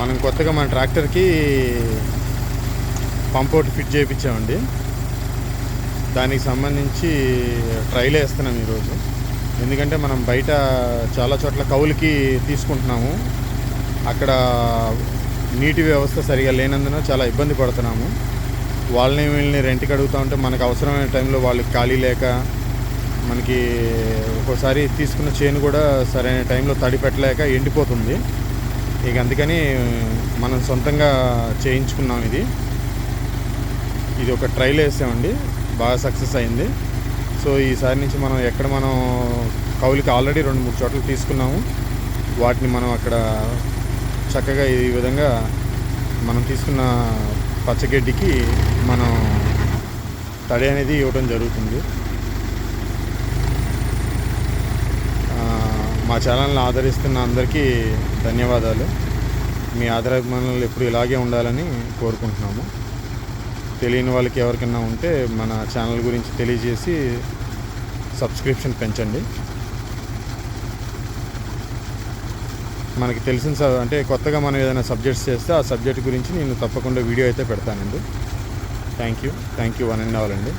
మనం కొత్తగా మన ట్రాక్టర్కి పంప్ ఒకటి ఫిట్ చేయించామండి దానికి సంబంధించి ట్రైల్ వేస్తున్నాం ఈరోజు. ఎందుకంటే మనం బయట చాలా చోట్ల కౌలుకి తీసుకుంటున్నాము. అక్కడ నీటి వ్యవస్థ సరిగా లేనందున చాలా ఇబ్బంది పడుతున్నాము. వాళ్ళని వీళ్ళని రెంట్కి అడుగుతూ ఉంటే మనకు అవసరమైన టైంలో వాళ్ళకి ఖాళీ లేక మనకి ఒక్కోసారి తీసుకున్న చేను కూడా సరైన టైంలో తడి పెట్టలేక ఎండిపోతుంది. ఇక అందుకని మనం సొంతంగా చేయించుకున్నాం ఇది. ఇది ఒక ట్రైల్ వేసామండి. బాగా సక్సెస్ అయింది. సో ఈసారి నుంచి మనం ఎక్కడ మనం కౌలికి ఆల్రెడీ రెండు మూడు చోట్ల తీసుకున్నాము. వాటిని మనం అక్కడ చక్కగా ఈ విధంగా మనం తీసుకున్న పచ్చగడ్డికి మనం తడి అనేది ఇవ్వడం జరుగుతుంది. మా ఛానల్ని ఆదరిస్తున్న అందరికీ ధన్యవాదాలు. మీ ఆదరాభిమానులు ఎప్పుడు ఇలాగే ఉండాలని కోరుకుంటున్నాము. తెలియని వాళ్ళకి ఎవరికైనా ఉంటే మన ఛానల్ గురించి తెలియజేసి సబ్స్క్రిప్షన్ పెంచండి. మనకి తెలిసిన అంటే కొత్తగా మనం ఏదైనా సబ్జెక్ట్స్ చేస్తే ఆ సబ్జెక్ట్ గురించి నేను తప్పకుండా వీడియో అయితే పెడతానండి. Thank you. Thank you one and all అండి.